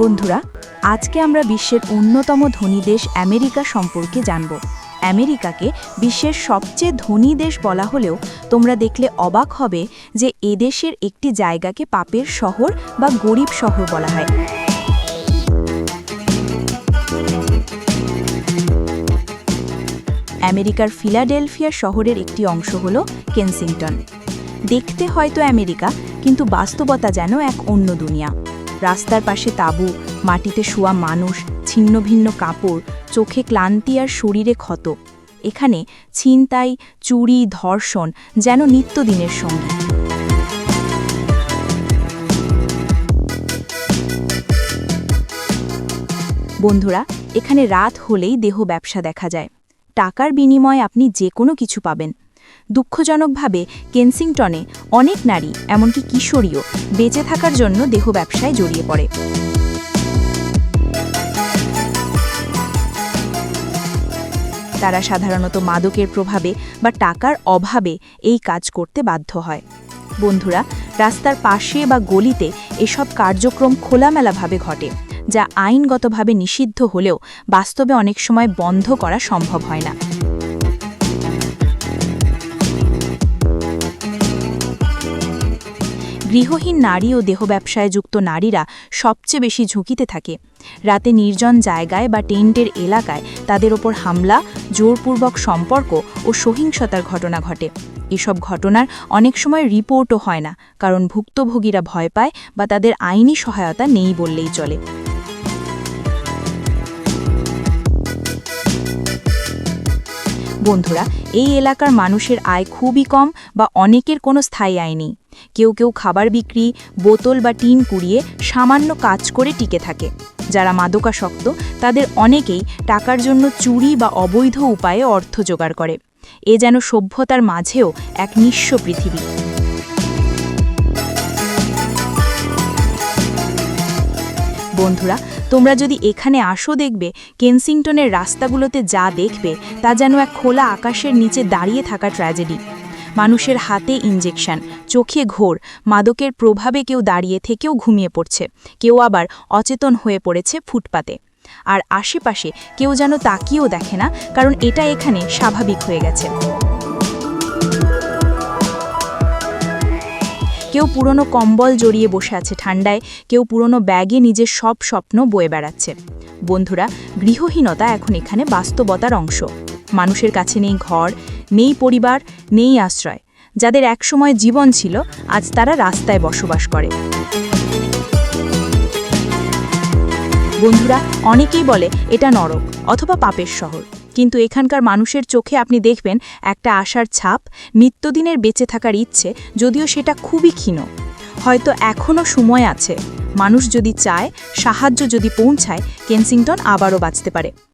বন্ধুরা, আজকে আমরা বিশ্বের অন্যতম ধনী দেশ আমেরিকা সম্পর্কে জানব। আমেরিকাকে বিশ্বের সবচেয়ে ধনী দেশ বলা হলেও তোমরা দেখলে অবাক হবে যে এদেশের একটি জায়গাকে পাপের শহর বা গরিব শহর বলা হয়। আমেরিকার ফিলাডেলফিয়া শহরের একটি অংশ হল কেনসিংটন। দেখতে হয়তো আমেরিকা, কিন্তু বাস্তবতা যেন এক অন্য দুনিয়া। রাস্তার পাশে তাঁবু, মাটিতে শোয়া মানুষ, ছিন্ন ভিন্ন কাপড়, চোখে ক্লান্তি আর শরীরে ক্ষত। এখানে ছিনতাই, চুরি, ধর্ষণ যেন নিত্যদিনের সঙ্গী। বন্ধুরা, এখানে রাত হলেই দেহ ব্যবসা দেখা যায়। টাকার বিনিময়ে আপনি যে কোনো কিছু পাবেন। দুঃখজনকভাবে কেনসিংটনে অনেক নারী, এমনকি কিশোরীও বেঁচে থাকার জন্য দেহ ব্যবসায় জড়িয়ে পড়ে। তারা সাধারণত মাদকের প্রভাবে বা টাকার অভাবে এই কাজ করতে বাধ্য হয়। বন্ধুরা, রাস্তার পাশে বা গলিতে এসব কার্যক্রম খোলামেলাভাবে ঘটে, যা আইনগতভাবে নিষিদ্ধ হলেও বাস্তবে অনেক সময় বন্ধ করা সম্ভব হয় না। গৃহহীন নারী ও দেহ ব্যবসায় যুক্ত নারীরা সবচেয়ে বেশি ঝুঁকিতে থাকে। রাতে নির্জন জায়গায় বা টেন্টের এলাকায় তাদের ওপর হামলা, জোরপূর্বক সম্পর্ক ও সহিংসতার ঘটনা ঘটে। এসব ঘটনার অনেক সময় রিপোর্টও হয় না, কারণ ভুক্তভোগীরা ভয় পায় বা তাদের আইনি সহায়তা নেই বললেই চলে। বন্ধুরা, এই এলাকার মানুষের আয় খুবই কম বা অনেকের কোনো স্থায়ী আয় নেই। কেউ কেউ খাবার বিক্রি, বোতল বা টিন কুড়িয়ে সামান্য কাজ করে টিকে থাকে। যারা মাদকাসক্ত, তাদের অনেকেই টাকার জন্য চুরি বা অবৈধ উপায়ে অর্থ জোগাড় করে। এ যেন সভ্যতার মাঝেও এক নিঃস্ব পৃথিবী। বন্ধুরা, তোমরা যদি এখানে আসো দেখবে, কেনসিংটনের রাস্তাগুলোতে যা দেখবে, তা যেন এক খোলা আকাশের নিচে দাঁড়িয়ে থাকা ট্র্যাজেডি মানুষের হাতে ইঞ্জেকশন চোখে ঘোর, মাদকের প্রভাবে কেউ দাঁড়িয়ে থেকেও ঘুমিয়ে পড়ছে, কেউ আবার অচেতন হয়ে পড়েছে ফুটপাতে। আর আশেপাশে কেউ যেন তাকিয়েও দেখে না, কারণ এটা এখানে স্বাভাবিক হয়ে গেছে। কেউ পুরনো কম্বল জড়িয়ে বসে আছে ঠান্ডায়, কেউ পুরনো ব্যাগে নিজের সব স্বপ্ন বয়ে বেড়াচ্ছে। বন্ধুরা, গৃহহীনতা এখন এখানে বাস্তবতার অংশ। মানুষের কাছে নেই ঘর নেই পরিবার, নেই আশ্রয়। যাদের একসময় জীবন ছিল, আজ তারা রাস্তায় বসবাস করে। বন্ধুরা, অনেকেই বলে, এটা নরক অথবা পাপের শহর। কিন্তু এখানকার মানুষের চোখে আপনি দেখবেন, একটা আশার ছাপ নিত্যদিনের বেঁচে থাকার ইচ্ছে, যদিও সেটা খুবই ক্ষীণ। হয়তো এখনও সময় আছে। মানুষ যদি চায়, সাহায্য যদি পৌঁছায়, কেনসিংটন আবারও বাঁচতে পারে।